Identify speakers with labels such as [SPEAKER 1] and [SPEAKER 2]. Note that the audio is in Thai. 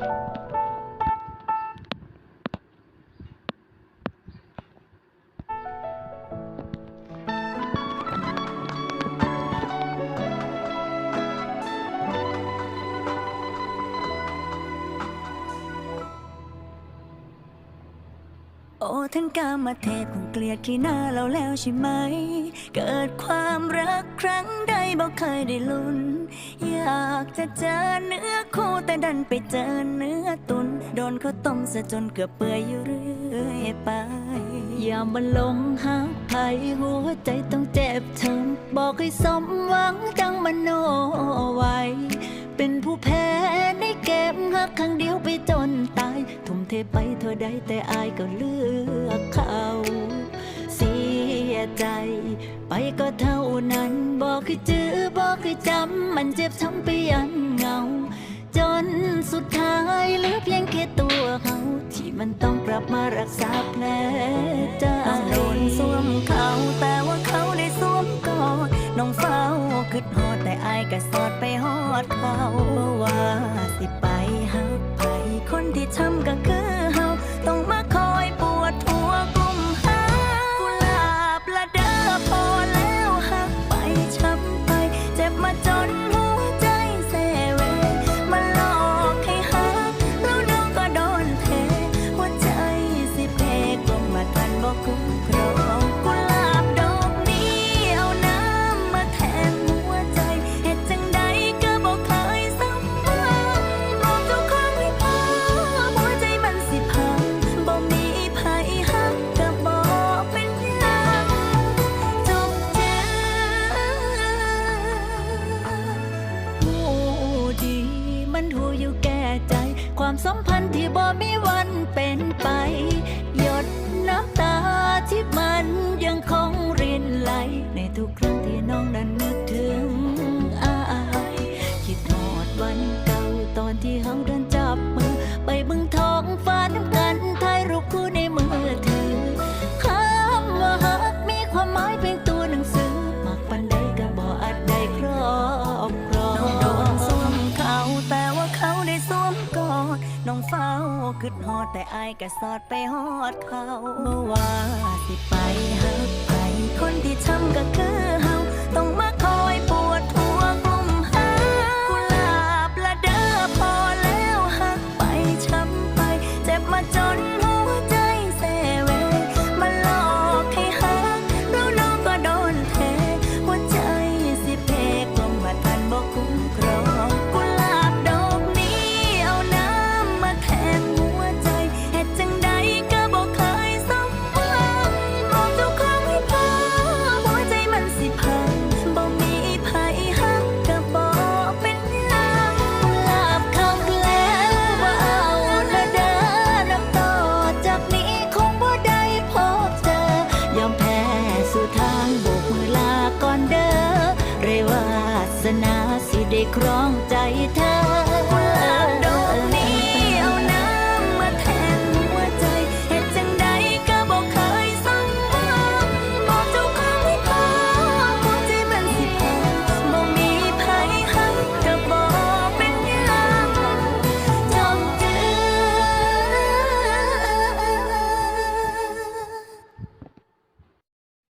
[SPEAKER 1] you โอ้ท่านกามาเทพคงเกลียดขี้หน้าเราแล้วใช่ไหม เกิดความรักครั้งใดบอกเคยได้ลุ้น อยากจะเจอเนื้อคู่แต่ดันไปเจอเนื้อตุน โดนเขาต้มซะจนเกือบเปื่อยอยู่เรื่อยไปอย่ามาหลงหักใครหัวใจต้องเจ็บช้ำบอกให้สมหวังจังมโนไว้ เป็นผู้แพ้ในเกมหักครั้งเดียวไปจนตาย ทุ่มเทไปเท่าใดแต่อา ก็เท่านั้น บอกให้จื้อบอกให้จำ มันเจ็บช้ำไปยันเงา จนสุดท้ายเหลือเพียงแค่ตัวเขาที่มันต้องกลับมารักษาแผลใจต้องโดนสวมเขาแต่ว่าเขาได้สวมกอดน้องเฝ้าคิดฮอดแต่อายก็สอดไปฮอดเขาว่าสิไปหักไผคนที่ช้ำก็คือ ความสัมพันธ์ที่บ่มีวันเป็นไป หยดน้ำตาที่มันยังค น้องเฝ้าคืดฮอดแต่อายก็สอดไปฮอดเขาบ่ว่าสิไปหักไปคนที่ช้ำ นาสิได้ครองใจเธอ